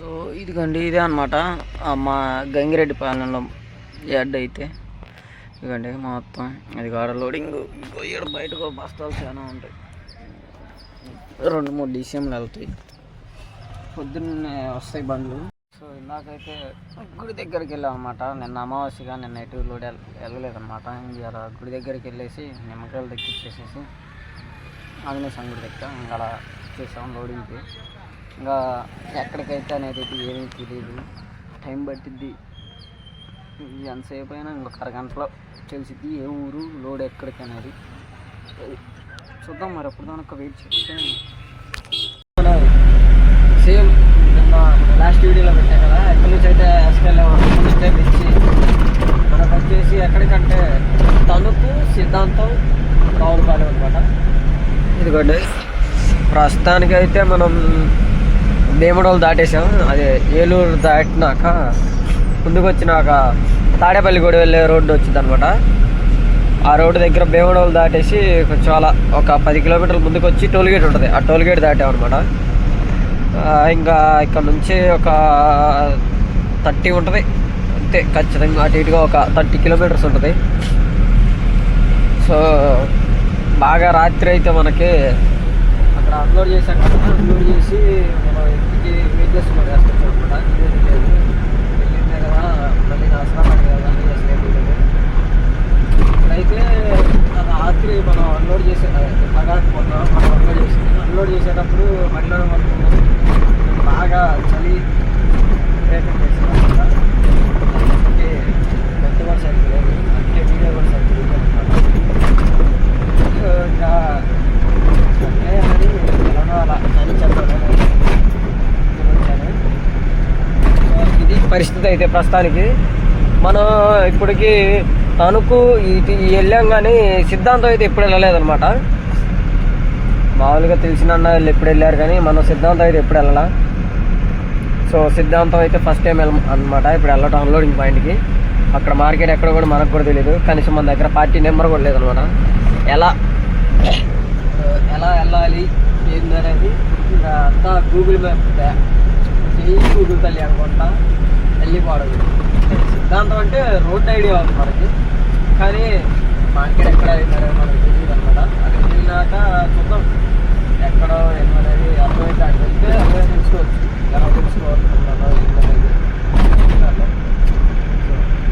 So ఇదిగండి ఇదే అనమాట మా గంగిరెడ్డి పాలనలో యాడ్ అయితే. ఇదిగండి మొత్తం ఇది కాడ లోడింగ్ ఇంకో ఇక్కడ బయటకు బస్తాలు చాలా ఉంటాయి. రెండు మూడు డిసిఎంలు వెళ్తాయి. పొద్దున్నే వస్తాయి బండ్లు. సో ఇందాకైతే గుడి దగ్గరికి వెళ్ళాం అనమాట నిన్న అమావాస్యగా నిన్న ఎటు లోడ్ వెళ్ళలేదన్నమాట ఇంకా గుడి దగ్గరికి వెళ్ళేసి నిమ్మకాయలు దక్కిచ్చేసేసి ఆంజనేయ స్వామి గుడి దగ్గర ఇంకా అలా చేసాం లోడింగ్కి. ఇంకా ఎక్కడికైతే అనేది ఏమీ తెలియదు టైం పట్టిద్ది. ఎంతసేపు అయినా ఇంకొక అరగంటలో తెలిసిద్ది ఏ ఊరు లోడ్ ఎక్కడికి అనేది. చూద్దాం మరి ఎప్పుడు దానికి వెయిట్ చేస్తే. సేమ్ నిన్న లాస్ట్ వీడియోలో పెట్టా కదా ఎక్కడి నుంచి అయితే ఎస్కెళ్ళే స్టెప్ ఇచ్చి మనకు వచ్చేసి ఎక్కడికంటే తణుకు సిద్ధాంతం రావులపాలెం అనమాట ఇదిగోండి ప్రస్తుతానికి అయితే మనం భీమడోలు దాటేసాం అదే ఏలూరు దాటినాక ముందుకు వచ్చినాక తాడేపల్లి వెళ్ళే రోడ్డు వచ్చింది అనమాట ఆ రోడ్డు దగ్గర భీమడోలు దాటేసి కొంచెం అలా ఒక పది కిలోమీటర్ల ముందుకు వచ్చి టోల్గేట్ ఉంటుంది. ఆ టోల్గేట్ దాటామన్నమాట దాటాం అనమాట ఇంకా ఇక్కడ నుంచి ఒక థర్టీ ఉంటుంది. అంతే ఖచ్చితంగా అటు ఇటుగా ఒక థర్టీ కిలోమీటర్స్ ఉంటుంది. సో బాగా రాత్రి అయితే మనకి అక్కడ అప్లోడ్ చేశాక అప్లోడ్ చేసి మనం ఇంటికి వెయిట్ చేస్తున్నాం వేస్తాం అనమాట వెళ్ళిందే కదా మళ్ళీ అవసరం కదా అని అసలు ఏమీ లేదు. ఇప్పుడైతే ఆ రాత్రి మనం అన్లోడ్ చేసే పగాకపోతున్నాం మనం అన్లోడ్ చేసింది అన్లోడ్ చేసేటప్పుడు మళ్ళీ అనుకున్నాం బాగా చలి రేటు చేసాం అనమాట అందుకే నెట్ కూడా సరిగ్గా లేదు అందుకే వీడియో కూడా సరిగ్గా లేదు అనమాట ఇంకా అంటే మరి ఎలానో అలా అని చెప్పాను వచ్చాను సో ఇది పరిస్థితి అయితే ప్రస్తుతానికి. మనం ఇప్పటికి తణుకు ఇది వెళ్ళాం కానీ సిద్ధాంతం అయితే ఎప్పుడు వెళ్ళలేదన్నమాట. మామూలుగా తెలిసిన అన్న వాళ్ళు ఎప్పుడు వెళ్ళారు కానీ మనం సిద్ధాంతం అయితే ఎప్పుడు వెళ్ళాల. సో సిద్ధాంతం అయితే ఫస్ట్ టైం వెళ్ళం అనమాట ఇప్పుడు వెళ్ళటం అన్లోడింగ్ పాయింట్కి అక్కడ మార్కెట్ ఎక్కడ కూడా మనకు కూడా తెలియదు కనీసం మన దగ్గర పార్టీ నెంబర్ కూడా లేదనమాట ఎలా ఎలా వెళ్ళాలి ఏంటనేది అంతా గూగుల్ మ్యాప్ గూగుల్ తల్లి అనుకుంటా. వెళ్ళిపోవడం సిద్ధాంతం అంటే రోడ్ ఐడియా ఉంది మనకి. కానీ మార్కెట్ ఎక్కడ వెళ్ళారో మనకు తెలియదు అనమాట అది వెళ్ళినాక చూద్దాం. ఎక్కడో ఏమనేది అర్థమైతే అక్కడ వెళ్తే అర్థమై తెలుసుకోవచ్చు. ఎలా తెలుసుకోవాలనుకుంటున్నానో ఏంటనేది.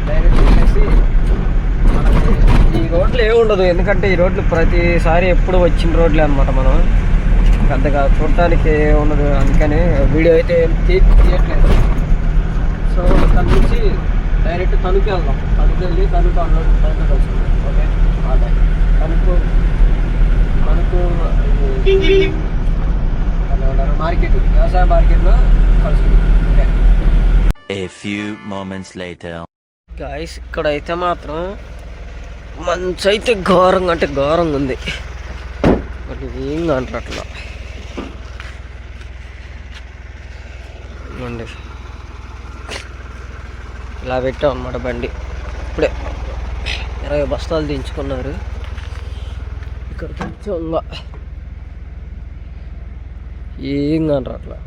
డైరెక్ట్ వెళ్ళేసి మనకి ఈ రోడ్లు ఏమి ఉండదు. ఎందుకంటే ఈ రోడ్లు ప్రతిసారి ఎప్పుడు వచ్చిన రోడ్లే అనమాట మనం. పెద్దగా చూడటానికి ఉండదు. అందుకని వీడియో అయితే తీయట్లేదు. సో అక్కడ నుంచి డైరెక్ట్ తణుకు వెళ్దాం. తణుకు వెళ్ళి తణుకు అన్లోడ్ తణుకు కలుసుకుందాం ఓకే? అదే తణుకు తణుకు మార్కెట్ వ్యవసాయ మార్కెట్లో కలుసుకుందాం okay? A few moments later. Guys ఇక్కడైతే మాత్రం మంచి అయితే ఘోరంగా అంటే ఘోరంగా ఉంది. మరి ఏం అంటారు అట్లా. ఇలా పెట్టాం అన్నమాట బండి. ఇప్పుడే ఇరవై బస్తాలు దించుకున్నారు. ఇక్కడ కొంచెం ఇంకా ఏం అంటారు అట్లా.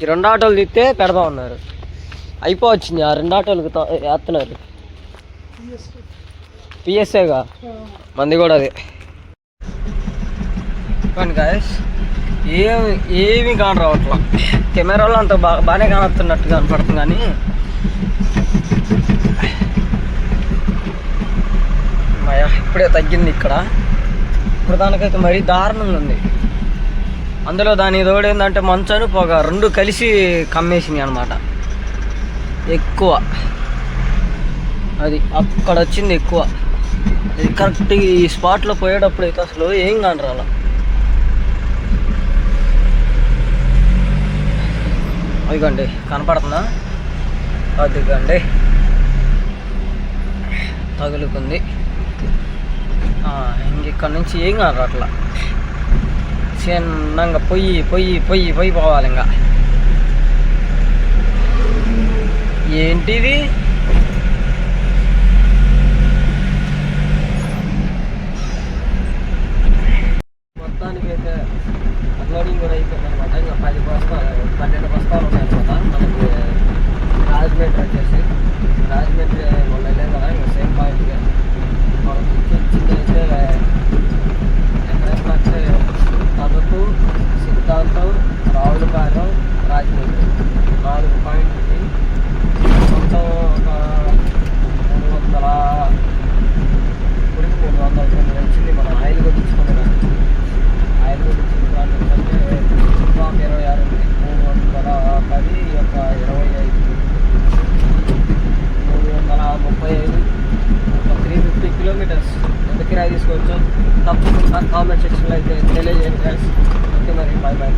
ఈ రెండు ఆటోలు తిస్తే పెడతా ఉన్నారు అయిపోవచ్చింది ఆ రెండు ఆటోలకు వేస్తున్నారు. పిఎస్ఏగా మంది కూడా అదే. కానీ గాయస్ ఏమి ఏమి కాని రావట్లా. కెమెరాలో అంత బాగా బాగానే కానొస్తున్నట్టుగా కనపడుతుంది కానీ. అమ్మయ్య, ఇప్పుడే తగ్గింది ఇక్కడ. ఇప్పుడు దానికైతే మరీ దారుణంగా ఉంది. అందులో దాని తోడు ఏంటంటే మంచను పొగ రెండు కలిసి కమ్మేసింది అనమాట ఎక్కువ. అది అక్కడ వచ్చింది ఎక్కువ. ఇది కరెక్ట్ ఈ స్పాట్లో పోయేటప్పుడు అయితే అసలు ఏం కాని అదిగోండి కనపడుతుందా? అదిగోండి. తగులుకుంది. ఆ, ఇక్కడ నుంచి ఏం కాదు అట్లా. చిన్నంగా పొయ్యి పొయ్యి పొయ్యి పొయ్యి పోవాలి ఇంకా. ఏంటిది? తప్పకుండా కామెంట్ సెక్షన్లో అయితే తెలియజేయండి guys. ఓకే మరి బాయ్ బాయ్